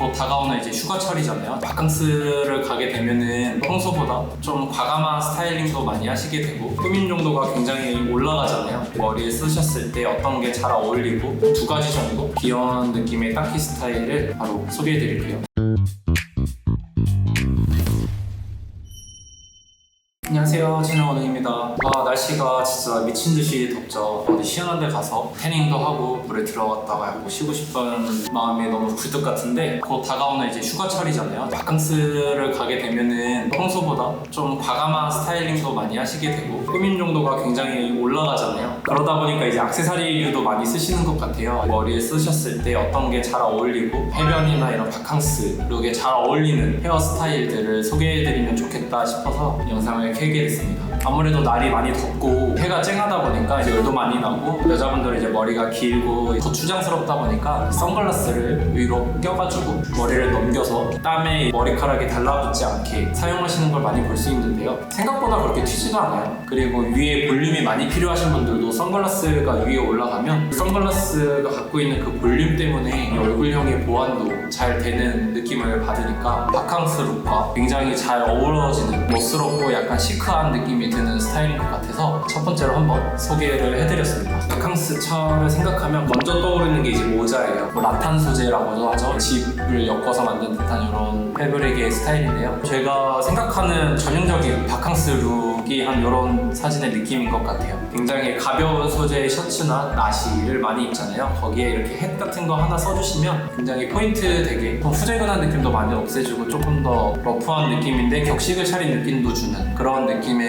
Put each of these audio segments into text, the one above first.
곧 다가오는 이제 휴가철이잖아요. 바캉스를 가게 되면은 평소보다 좀 과감한 스타일링도 많이 하시게 되고 꾸민 정도가 굉장히 올라가잖아요. 머리에 쓰셨을 때 어떤 게 잘 어울리고 두 가지 정도 귀여운 느낌의 딱히 스타일을 바로 소개해 드릴게요. 안녕하세요. 진영원웅입니다. 아 날씨가 진짜 미친 듯이 덥죠. 어디 시원한 데 가서 태닝도 하고 물에 들어갔다가 약간 쉬고 싶은 마음이 너무 굴뚝 같은데 곧 다가오는 이제 휴가철이잖아요. 바캉스를 가게 되면은 평소보다 좀 과감한 스타일링도 많이 하시게 되고 꾸민 정도가 굉장히 올라가잖아요. 그러다 보니까 이제 액세서리도 많이 쓰시는 것 같아요. 머리에 쓰셨을 때 어떤 게 잘 어울리고 해변이나 이런 바캉스 룩에 잘 어울리는 헤어스타일들을 소개해드리면 좋겠다 싶어서 영상을 켜게 됐습니다. 아무래도 날이 많이 덥고 해가 쨍하다 보니까 이제 열도 많이 나고 여자분들은 이제 머리가 길고 더 추장스럽다 보니까 선글라스를 위로 껴가지고 머리를 넘겨서 땀에 머리카락이 달라붙지 않게 사용하시는 걸 많이 볼 수 있는데요. 생각보다 그렇게 튀지도 않아요. 그리고 위에 볼륨이 많이 필요하신 분들도 선글라스가 위에 올라가면 선글라스가 갖고 있는 그 볼륨 때문에 얼굴형의 보완도 잘 되는 느낌을 받으니까 바캉스 룩과 굉장히 잘 어우러지는 멋스럽고 약간 시크한 느낌이 드는 스타일인 것 같아서 첫 번째로 한번 소개를 해드렸습니다. 바캉스 차를 생각하면 먼저 떠오르는 게 이제 모자예요. 뭐 라탄 소재라고도 하죠. 집을 엮어서 만든 듯한 이런 패브릭의 스타일인데요. 제가 생각하는 전형적인 바캉스 룩이 한 이런 사진의 느낌인 것 같아요. 굉장히 가벼운 소재의 셔츠나 나시를 많이 입잖아요. 거기에 이렇게 햇 같은 거 하나 써주시면 굉장히 포인트 되게 좀 후재근한 느낌도 많이 없애주고 조금 더 러프한 느낌인데 격식을 차린 느낌도 주는 그런 느낌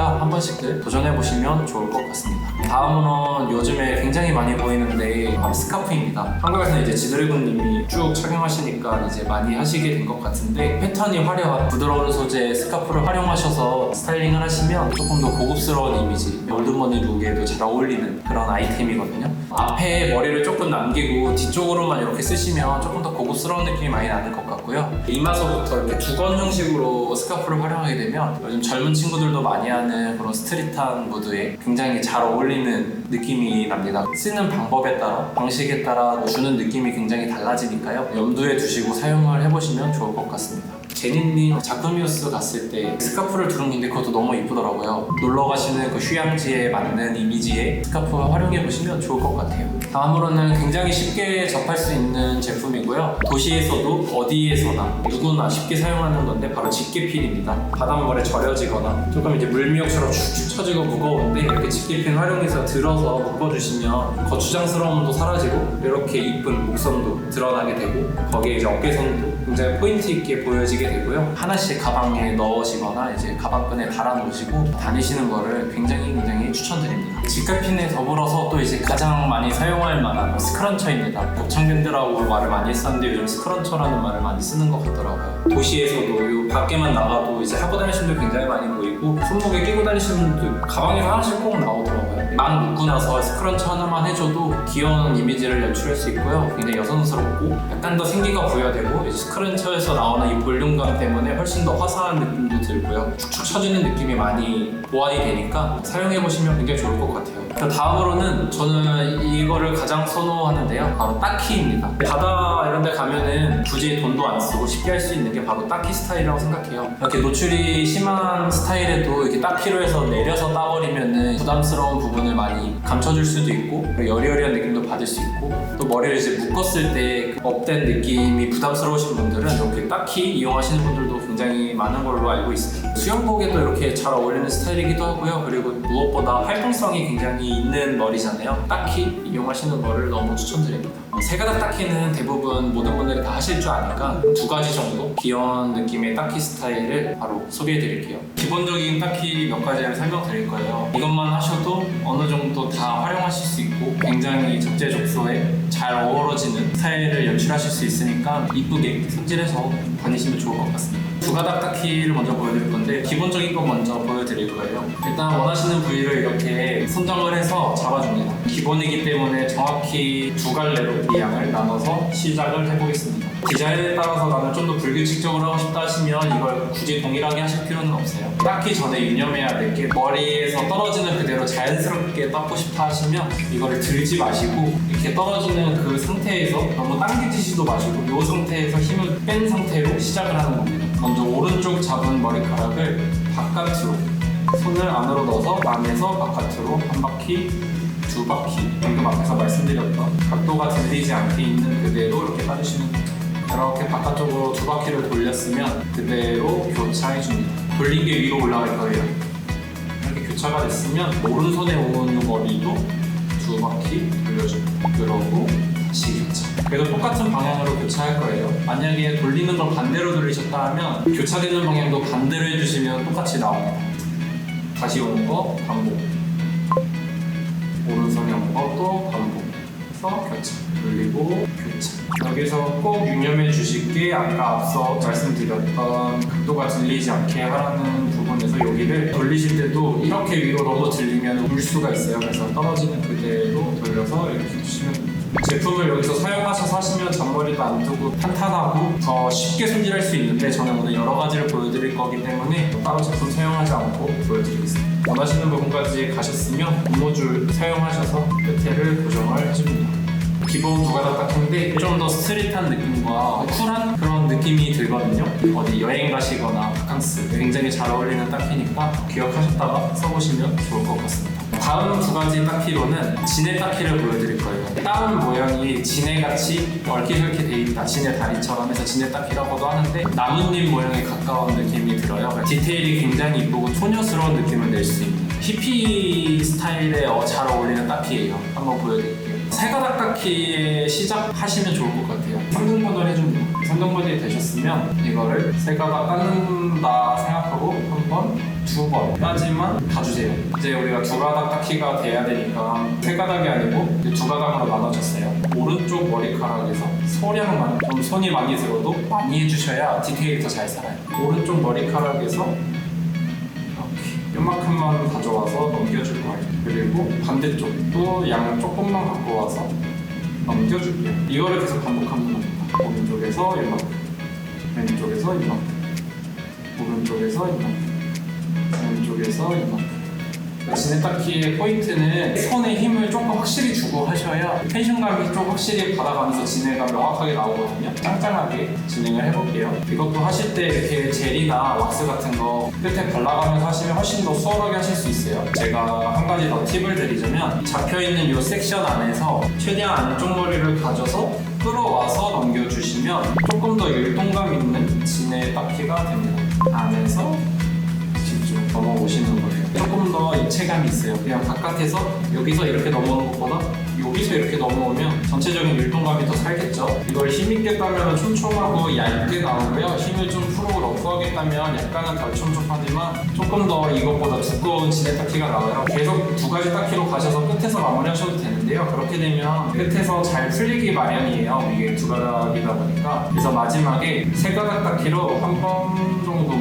의 모자니까 한 번씩들 도전해보시면 좋을 것 같습니다. 다음으로는 요즘에 굉장히 많이 보이는데 아, 스카프입니다. 한국에서는 이제 지드래곤님이 쭉 착용하시니까 이제 많이 하시게 된 것 같은데 패턴이 화려한 부드러운 소재의 스카프를 활용하셔서 스타일링을 하시면 조금 더 고급스러운 이미지 올드머니 룩에도 잘 어울리는 그런 아이템이거든요. 앞에 머리를 조금 남기고 뒤쪽으로만 이렇게 쓰시면 조금 더 고급스러운 느낌이 많이 나는 것 같고요. 이마서부터 이렇게 두건 형식으로 스카프를 활용하게 되면 요즘 젊은 친구들도 많이 하는 그런 스트릿한 무드에 굉장히 잘 어울리는 느낌이 납니다. 쓰는 방법에 따라 방식에 따라 주는 느낌이 굉장히 달라지니까요. 염두에 두시고 사용을 해보시면 좋을 것 같습니다. 제니님 자쿠미우스 갔을 때 스카프를 두른는데 그것도 너무 이쁘더라고요. 놀러 가시는 그 휴양지에 맞는 이미지의 스카프 활용해 보시면 좋을 것 같아요. 다음으로는 굉장히 쉽게 접할 수 있는 제품이고요. 도시에서도 어디에서나 누구나 쉽게 사용하는 건데 바로 집게핀입니다. 바닷물에 절여지거나 조금 이제 물미역처럼 축축 처지고 무거운데 이렇게 집게핀 활용해서 들어서 묶어주시면 거추장스러움도 사라지고 이렇게 이쁜 목선도 드러나게 되고 거기에 이제 어깨선도 굉장히 포인트 있게 보여지게 되고요. 하나씩 가방에 넣으시거나 이제 가방끈에 달아 놓으시고 다니시는 거를 굉장히 굉장히 추천드립니다. 직가핀에 더불어서 또 이제 가장 많이 사용할 만한 스크런처입니다. 곱창밴드라고 말을 많이 했었는데 요즘 스크런처라는 말을 많이 쓰는 것 같더라고요. 도시에서도 요 밖에만 나가도 이제 하고 다니시는 분들 굉장히 많이 보이고 손목에 끼고 다니시는 분들 가방에서 하나씩 꼭 나오더라고요. 막 묶고 나서 스크런처 하나만 해줘도 귀여운 이미지를 연출할 수 있고요. 굉장히 여성스럽고 약간 더 생기가 부여되고 이제 스크런처에서 나오는 이 볼륨감 때문에 훨씬 더 화사한 느낌도 들고요. 축축 처지는 느낌이 많이 보완이 되니까 사용해보시면 굉장히 좋을 것 같아요. 그 다음으로는 저는 이거를 가장 선호하는데요. 바로 따키입니다. 바다 이런 데 가면은 굳이 돈도 안 쓰고 쉽게 할 수 있는 게 바로 따키 스타일이라고 생각해요. 이렇게 노출이 심한 스타일에도 이렇게 따키로 해서 내려서 따버리면은 부담스러운 부분을 많이 감춰줄 수도 있고 여리여리한 느낌도 받을 수 있고 또 머리를 이제 묶었을 때그 업된 느낌이 부담스러우신 분들은 이렇게 따키 이용하시는 분들도 굉장히 많은 걸로 알고 있습니다. 수영복에도 이렇게 잘 어울리는 스타일이기도 하고요. 그리고 무엇보다 활동성이 굉장히 있는 머리잖아요. 따키 이용하시는 거를 너무 추천드립니다. 어, 세 가닥 따키는 대부분 모든 분들이 다 하실 줄 아니까 두 가지 정도 귀여운 느낌의 따키 스타일을 바로 소개해 드릴게요. 기본적인 따키 몇 가지를 설명드릴 거예요. 이것만 하셔도 어느 정도 다 활용하실 수 있고 굉장히 적재적소에 잘 어우러지는 스타일을 연출하실 수 있으니까 이쁘게 손질해서 다니시면 좋을 것 같습니다. 두 가닥 따키를 먼저 보여드릴 건데 기본적인 거 먼저 보여드릴 거예요. 일단 원하시는 부위를 이렇게 선정을 해서 잡아줍니다. 기본이기 때문에 정확히 두 갈래로 이 양을 나눠서 시작을 해보겠습니다. 디자인에 따라서 나는 좀 더 불규칙적으로 하고 싶다 하시면 이걸 굳이 동일하게 하실 필요는 없어요. 닦기 전에 유념해야 될 게 머리에서 떨어지는 그대로 자연스럽게 닦고 싶다 하시면 이거를 들지 마시고 이렇게 떨어지는 그 상태에서 너무 당기지도 마시고 이 상태에서 힘을 뺀 상태로 시작을 하는 겁니다. 먼저 오른쪽 잡은 머리카락을 바깥으로 손을 안으로 넣어서 안에서 바깥으로 한 바퀴, 두 바퀴 방금 앞에서 말씀드렸던 각도가 들리지 않게 있는 그대로 이렇게 빠주시면 돼요. 이렇게 바깥쪽으로 두 바퀴를 돌렸으면 그대로 교차해 줍니다. 돌린 게 위로 올라갈 거예요. 이렇게 교차가 됐으면 오른손에 오는 머리도 두 바퀴 돌려줍니다. 그러고 다 시 교차. 그래도 똑같은 방향으로 교차할 거예요. 만약에 돌리는 걸 반대로 돌리셨다 하면 교차되는 방향도 반대로 해주시면 똑같이 나옵니다. 다시 오는 거 반복. 오른손에 오는 것도 반복. 해서 교차. 돌리고 교차. 여기서 꼭 유념해 주실 게 아까 앞서 말씀드렸던 각도가 들리지 않게 하라는 부분에서 여기를 돌리실 때도 이렇게 위로 너무 들리면 울 수가 있어요. 그래서 떨어지는 그대로 돌려서 이렇게 주시면 됩니다. 제품을 여기서 사용하셔서 하시면 잔머리도 안 뜨고 탄탄하고 더 쉽게 손질할 수 있는데 저는 오늘 여러 가지를 보여드릴 거기 때문에 따로 제품 사용하지 않고 보여드리겠습니다. 원하시는 부분까지 가셨으면 고무줄 사용하셔서 끝에를 고정을 해줍니다. 기본 두 가닥 닦인데 좀 더 스트릿한 느낌과 쿨한 그런 느낌이 들거든요. 어디 여행 가시거나 바캉스 굉장히 잘 어울리는 딱히니까 기억하셨다가 써보시면 좋을 것 같습니다. 다음 두 가지 딱히로는 지네 딱히를 보여드릴 거예요. 다운 모양이 지네같이 얽히설키 돼 있다. 지네 다리처럼 해서 지네 딱히라고도 하는데 나뭇잎 모양에 가까운 느낌이 들어요. 디테일이 굉장히 이쁘고 소녀스러운 느낌을 낼 수 있는 히피 스타일에 어, 잘 어울리는 딱히예요. 한번 보여드릴게요. 세가닥 닦기에 시작하시면 좋을 것 같아요. 3등분을 해줍니다. 3등분이 되셨으면 이거를 세가닥 닦는다 생각하고 한 번, 두 번까지만 가주세요. 이제 우리가 두 가닥 닦기가 돼야 되니까 세 가닥이 아니고 두 가닥으로 나눠졌어요. 오른쪽 머리카락에서 소량만, 좀 손이 많이 들어도 많이 해주셔야 디테일이 더 잘 살아요. 오른쪽 머리카락에서 이렇게 요만큼만 가져와서 넘겨줄 거예요. 그리고 반대쪽도 양 조금만 갖고 와서 넘겨줄게요. 이거를 계속 반복하면 됩니다. 오른쪽에서 이만큼, 왼쪽에서 이만큼, 오른쪽에서 이만큼, 왼쪽에서 이만큼. 지네닦기의 포인트는 손에 힘을 조금 확실히 주고 하셔야 텐션감이 좀 확실히 받아가면서 진해가 명확하게 나오거든요. 짱짱하게 진행을 해볼게요. 이것도 하실 때 이렇게 젤이나 왁스 같은 거 끝에 발라가면서 하시면 훨씬 더 수월하게 하실 수 있어요. 제가 한 가지 더 팁을 드리자면 잡혀있는 이 섹션 안에서 최대한 안쪽 머리를 가져서 끌어와서 넘겨주시면 조금 더 율동감 있는 진해 닦기가 됩니다. 안에서 넘어오시는 거예요. 조금 더 입체감이 있어요. 그냥 바깥에서 여기서 이렇게 넘어오는 것보다 여기서 이렇게 넘어오면 전체적인 율동감이 더 살겠죠. 이걸 힘있게 따면 촘촘하고 얇게 나오고요. 힘을 좀 풀고 러프하게 따면 약간은 덜 촘촘하지만 조금 더 이것보다 두꺼운 지네 닦기가 나와요. 계속 두 가지 닦기로 가셔서 끝에서 마무리하셔도 되는데요. 그렇게 되면 끝에서 잘 풀리기 마련이에요. 이게 두 가닥이다 보니까. 그래서 마지막에 세 가닥 닦기로 한 번 정도만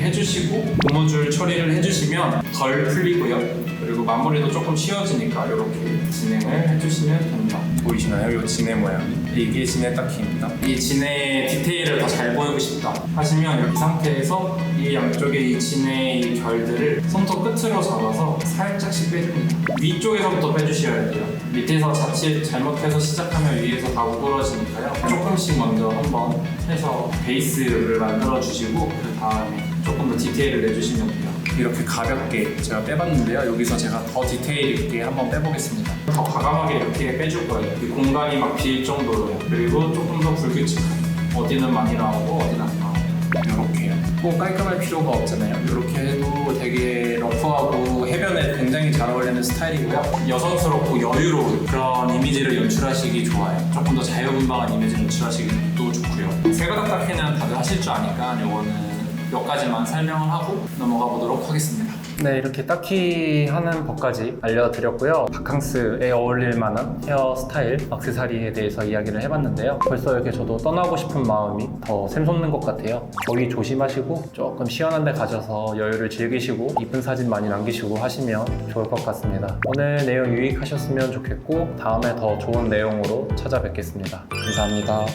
이렇게 해주시고 고무줄 처리를 해주시면 덜 풀리고요. 그리고 마무리도 조금 쉬워지니까 이렇게 진행을 해주시면 됩니다. 보이시나요? 이 진해 모양. 이게 진해 닦기입니다. 이 진해 디테일을 더 잘 보이고 싶다 하시면 이 상태에서 이 양쪽에 이 진해 이 결들을 손톱 끝으로 잡아서 살짝씩 빼줍니다. 위쪽에서부터 빼주셔야 돼요. 밑에서 자칫 잘못해서 시작하면 위에서 다 우그러지니까요. 조금씩 먼저 한번 해서 베이스를 만들어 주시고 그 다음에 조금 더 디테일을 내주시면 돼요. 이렇게 가볍게 제가 빼봤는데요. 여기서 제가 더 디테일 있게 한번 빼보겠습니다. 더 과감하게 이렇게 빼줄 거예요. 이 공간이 막 비일 정도로요. 그리고 조금 더 불규칙하게. 어디는 많이 나오고 어디는 안 나오고. 이렇게요. 꼭 깔끔할 필요가 없잖아요. 이렇게 해도 되게 러프하고 해변에 굉장히 잘 어울리는 스타일이고요. 여성스럽고 여유로운 그런 이미지를 연출하시기 좋아요. 조금 더 자유분방한 이미지를 연출하시기도 좋고요. 세가닥 닦기는 다들 하실 줄 아니까 이거는 몇 가지만 설명을 하고 넘어가 보도록 하겠습니다. 네, 이렇게 딱히 하는 법까지 알려드렸고요. 바캉스에 어울릴 만한 헤어스타일, 액세서리에 대해서 이야기를 해봤는데요. 벌써 이렇게 저도 떠나고 싶은 마음이 더 샘솟는 것 같아요. 더위 조심하시고 조금 시원한 데 가셔서 여유를 즐기시고 이쁜 사진 많이 남기시고 하시면 좋을 것 같습니다. 오늘 내용 유익하셨으면 좋겠고 다음에 더 좋은 내용으로 찾아뵙겠습니다. 감사합니다.